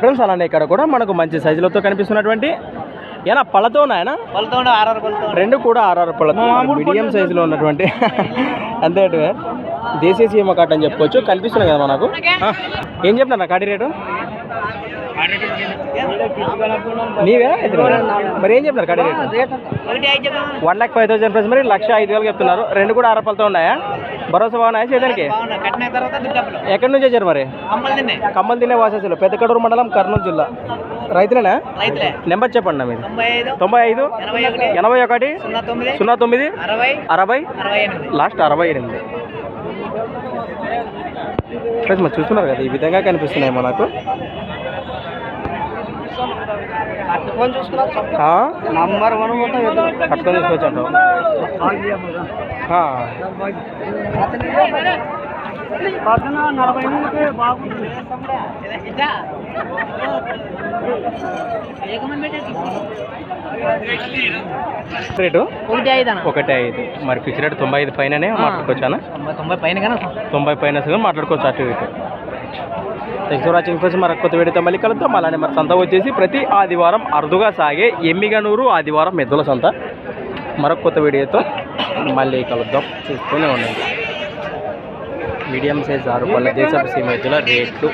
Friends అలానే ఇక్కడ కూడా మనకు మంచి సైజులతో కనిపిస్తున్నటువంటి ఏనా పళ్ళతో ఉన్నాయనా పళ్ళతో ఆర్ఆర్ పళ్ళతో రెండు కూడా ఆర్ఆర్ పళ్ళతో మీడియం సైజులో ఉన్నటువంటి అంతే దేశీయ సీమ కాట్ అని చెప్పుకోవచ్చు. కనిపిస్తున్నాయి కదా మనకు? ఏం చెప్తున్నా కాటి రేటు? నీవే? మరి ఏం చెప్తున్నారు కాటి rate? One lakh five thousand price మరి లక్ష ఐదు వేలు చెప్తున్నారు. రెండు కూడా ఆరపలతో ఉన్నాయా? భరోసా బాగున్నాయా చేయడానికి? ఎక్కడి నుంచి వచ్చారు మరి? కమ్మలు తినే వాసేసులు పెద్దకడూరు మండలం కర్నూలు జిల్లా. రైతులేనా? రైతులే. నెంబర్ చెప్పండి మీది. తొంభై ఐదు ఎనభై ఒకటి సున్నా తొమ్మిది అరవై లాస్ట్ అరవై ఎనిమిది. ఫ్రెండ్స్ మరి చూస్తున్నారు కదా ఈ విధంగా కనిపిస్తున్నాయి మనకు పట్టుకొని? నంబర్ వన్ పట్టుకొని. పక్కన నలభై బాగుంటుంది రేటు? ఒకటి ఐదు అన్న. ఒకటి ఐదు. మరి ఫిక్స్ రేట్ తొంభై ఐదు పైననే మాట్లాడుకోవచ్చానా తొంభై తొంభై పైన తొంభై పైన మాట్లాడుకోవచ్చు అటు ఇటు. థ్యాంక్స్ ఫర్ వాచింగ్ ఫ్రెండ్స్ మరి కొత్త వీడియోతో మళ్ళీ కలుద్దాం. అలానే మరి సంత వచ్చేసి ప్రతి ఆదివారం అరుదుగా సాగే ఎమ్మిగనూరు ఆదివారం మెద్దుల సంత. మరొక కొత్త వీడియోతో మళ్ళీ కలుద్దాం. చూస్తూనే ఉండండి. మీడియం సైజ్ ఆరు పళ్ళ దేశపు సీమ రేట్లు